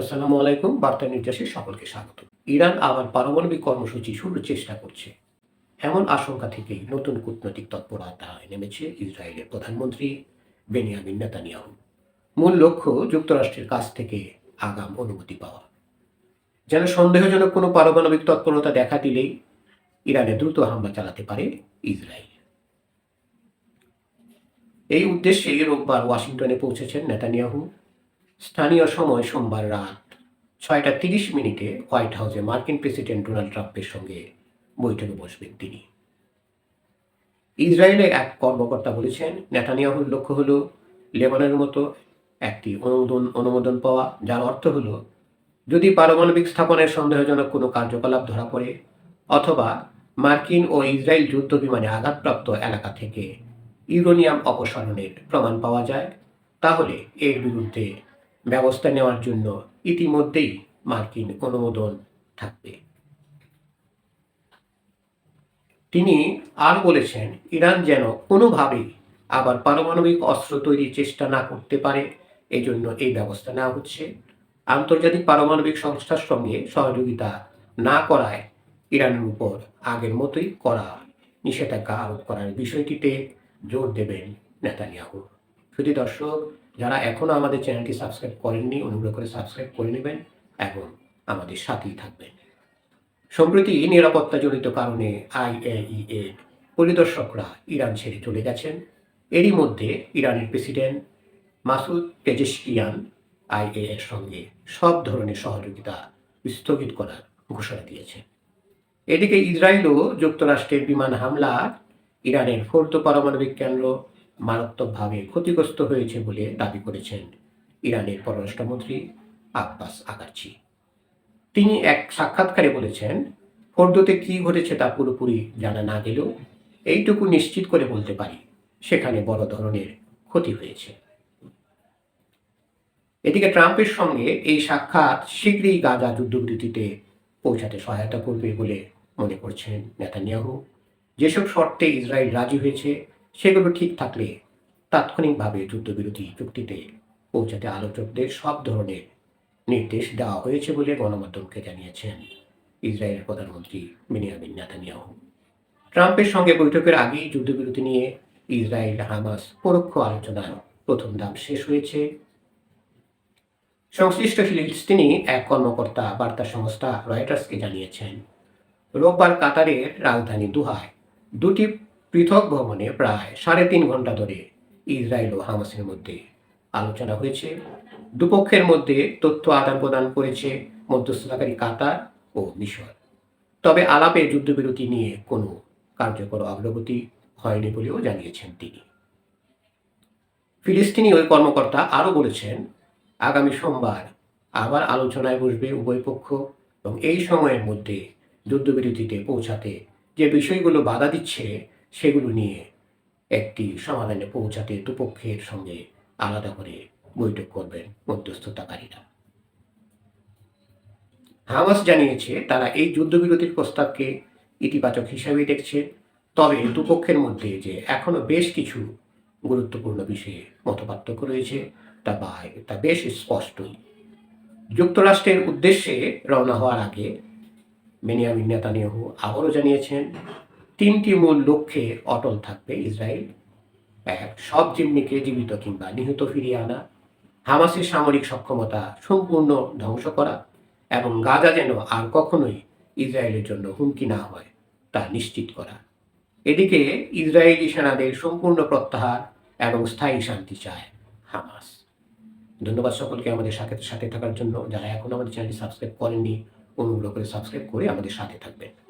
আসসালামু আলাইকুম, বার্তা নির্দেশে সকলকে স্বাগত। ইরান আবার পারমাণবিক কর্মসূচি শুরুর চেষ্টা করছে। এমন আশঙ্কা থেকেই নতুন কূটনৈতিক তৎপরতায় নেমেছে ইসরায়েলের প্রধানমন্ত্রী বেনিয়ামিন নেতানিয়াহু। মূল লক্ষ্য যুক্তরাষ্ট্রের কাছ থেকে আগাম অনুমতি পাওয়া। যেন সন্দেহজনক কোনো পারমাণবিক তৎপরতা দেখা দিলেই ইরানে দ্রুত হামলা চালাতে পারে ইসরায়েল। এই উদ্দেশ্যে রোববার ওয়াশিংটনে পৌঁছেছেন নেতানিয়াহু। স্থানীয় সময় সোমবার রাত ছয়টা তিরিশ মিনিটে হোয়াইট হাউসে মার্কিন প্রেসিডেন্ট ডোনাল্ড ট্রাম্পের সঙ্গে বৈঠকে বসবেন তিনি। ইসরায়েলের এক কর্মকর্তা বলেছেন, নেতানিয়াহুর লক্ষ্য হল লেবাননের মতো একটি অনুমোদন অনুমোদন পাওয়া, যার অর্থ হল যদি পারমাণবিক স্থাপনের সন্দেহজনক কোনো কার্যকলাপ ধরা পড়ে অথবা মার্কিন ও ইসরায়েল যুদ্ধ বিমানে আঘাতপ্রাপ্ত এলাকা থেকে ইউরোনিয়াম অপসারণের প্রমাণ পাওয়া যায়, তাহলে এর বিরুদ্ধে ব্যবস্থা নেওয়ার জন্য ইতিমধ্যেই মার্কিন অনুমোদন থাকবে। তিনি আর বলেছেন, ইরান যেন কোনোভাবেই আবার পারমাণবিক অস্ত্র তৈরির চেষ্টা না করতে পারে, এজন্য এই ব্যবস্থা নেওয়া হচ্ছে। আন্তর্জাতিক পারমাণবিক সংস্থার সঙ্গে সহযোগিতা না করায় ইরানের উপর আগের মতোই করা নিষেধাজ্ঞা আরোপ করার বিষয়টিতে জোর দেবেন নেতানিয়াহু। শুধু দর্শক যারা এখনও আমাদের চ্যানেলটি সাবস্ক্রাইব করেননি, অনুগ্রহ করে সাবস্ক্রাইব করে নেবেন এবং আমাদের সাথেই থাকবেন। সম্প্রতি নিরাপত্তাজনিত কারণে আইএই এর পরিদর্শকরা ইরান ছেড়ে চলে গেছেন। এরই মধ্যে ইরানের প্রেসিডেন্ট মাসুদ পেজেশকিয়ান আইএ এর সঙ্গে সব ধরনের সহযোগিতা স্থগিত করার ঘোষণা দিয়েছে। এদিকে ইসরায়েলও যুক্তরাষ্ট্রের বিমান হামলা ইরানের ফোর্দ পারমাণবিক কেন্দ্র মারাত্মকভাবে ক্ষতিগ্রস্ত হয়েছে বলে দাবি করেছেন ইরানের পররাষ্ট্রমন্ত্রী আব্বাস আগারচি। তিনি এক সাক্ষাৎকারে বলেছেন ফোর্দোতে কি ঘটেছে তা পুরোপুরি জানা না গেলেও এইটুকু নিশ্চিত করে বলতে পারি, সেখানে বড় ধরনের ক্ষতি হয়েছে। এদিকে ট্রাম্পের সঙ্গে এই সাক্ষাৎ শীঘ্রই গাজা যুদ্ধবিরতিতে পৌঁছাতে সহায়তা করবে বলে মনে করছেন নেতানিয়াহু। যেসব শর্তে ইসরায়েল রাজি হয়েছে সেগুলো ঠিক থাকলে তাৎক্ষণিকভাবে যুদ্ধবিরোধী চুক্তিতে পৌঁছাতে আলোচকদের সব ধরনের নির্দেশ দেওয়া হয়েছে বলে গণমাধ্যমকে জানিয়েছেন ইসরায়েলের প্রধানমন্ত্রী বেনিয়ামিন নেতানিয়াহু। ট্রাম্পের সঙ্গে বৈঠকের আগেই যুদ্ধবিরতি নিয়ে ইসরায়েল হামাস পরোক্ষ আলোচনার প্রথম ধাপ শেষ হয়েছে। সংশ্লিষ্ট ফিলিস্তিনি এক কর্মকর্তা বার্তা সংস্থা রয়টার্সকে জানিয়েছেন, রোববার কাতারের রাজধানী দুহায় দুটি পৃথক ভবনে প্রায় সাড়ে তিন ঘণ্টা ধরে ইসরায়েল ও হামাসের মধ্যে আলোচনা হয়েছে। দুপক্ষের মধ্যে তথ্য আদান প্রদান করেছে মধ্যস্থতাকারী কাতার ও মিশর। তবে আলাপে যুদ্ধবিরতি নিয়ে কোনো কার্যকর অগ্রগতি হয়নি বলেও জানিয়েছেন তিনি। ফিলিস্তিনি ওই কর্মকর্তা আরও বলেছেন, আগামী সোমবার আবার আলোচনায় বসবে উভয় পক্ষ এবং এই সময়ের মধ্যে যুদ্ধবিরতিতে পৌঁছাতে যে বিষয়গুলো বাধা দিচ্ছে সেগুলো নিয়ে একটি সমাধানে পৌঁছাতে দুপক্ষের সঙ্গে আলাদা করে বৈঠক করবেন মধ্যস্থতাকারীরা। হামাস জানিয়েছে, তারা এই যুদ্ধবিরতির প্রস্তাবকে ইতিবাচক হিসাবেই দেখছে। তবে দুপক্ষের মধ্যে যে এখনও বেশ কিছু গুরুত্বপূর্ণ বিষয়ে মতপার্থক্য রয়েছে, তা বা তা বেশ স্পষ্টই। যুক্তরাষ্ট্রের উদ্দেশ্যে রওনা হওয়ার আগে বেনিয়ামিন নেতানিয়াহু আবারও জানিয়েছেন তিনটি মূল লক্ষ্যে অটল থাকবে ইসরায়েল। এক, সব জিম্মিকে জীবিত কিংবা নিহত ফিরিয়ে আনা। হামাসের সামরিক সক্ষমতা সম্পূর্ণ ধ্বংস করা এবং গাজা যেন আর কখনোই ইসরায়েলের জন্য হুমকি না হয়, তা নিশ্চিত করা। এদিকে ইসরায়েলি সেনাদের সম্পূর্ণ প্রত্যাহার এবং স্থায়ী শান্তি চায় হামাস। ধন্যবাদ সকলকে আমাদের সাথে সাথে থাকার জন্য। যারা এখন আমাদের চ্যানেলটি সাবস্ক্রাইব করেননি, অনুগ্রহ করে সাবস্ক্রাইব করে আমাদের সাথে থাকবেন।